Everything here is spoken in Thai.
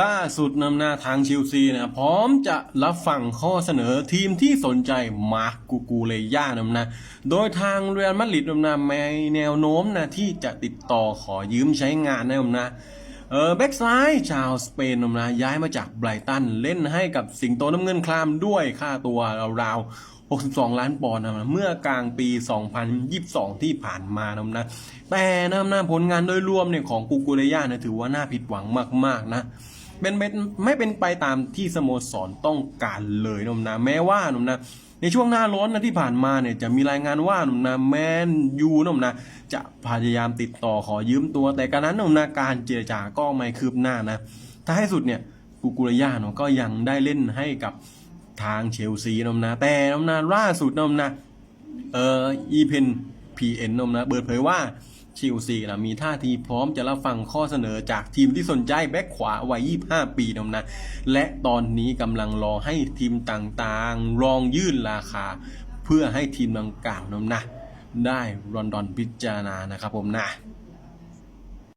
ล่าสุดนำหน้าทางเชลซีนะพร้อมจะรับฟังข้อเสนอทีมที่สนใจมาร์กกูกูเลย่านำนะ โดยทางเรียลมาดริดนำนะมีแนวโน้มนะที่จะติดต่อขอยืมใช้งานนะนำนะเออแบ็กซ้ายชาวสเปนนำนะย้ายมาจากไบรตันเล่นให้กับสิงโตน้ำเงินคลามด้วยค่าตัวราวๆ 62 ล้านปอนด์นะเมื่อกลางปี 2022 ที่ผ่านมานำนะแต่นำหน้าผลงานโดยรวมเนี่ยของกูกูเรย่าเนี่ยถือว่าน่าผิดหวังมากๆนะเป็นไม่เป็นไปตามที่สโมสรต้องการเลยนมนะแม้ว่านมนะในช่วงหน้าร้อนนะที่ผ่านมาเนี่ยจะมีรายงานว่านมนะแมนยูนมนะจะพยายามติดต่อขอยืมตัว แต่การนั้นนมนะการเจรจาก็ไม่คืบหน้านะท้ายสุดเนี่ยกูกูรย่าเนาะก็ยังได้เล่นให้กับ ทางเชลซีนมนะแต่นมนะล่าสุดนมนะเอ่ออีเพนพีเอ็นนมนะเปิดเผยว่าเชลซีนะมีท่าทีพร้อมจะรับฟังข้อเสนอจากทีมที่สนใจแบ็คขวาวัย 25 ปีนมนะและตอนนี้กำลังรอให้ทีมต่างๆลองยื่นราคา เพื่อให้ทีมดังกล่าวนมนะได้รอนดอนพิจารณานะครับผมนะ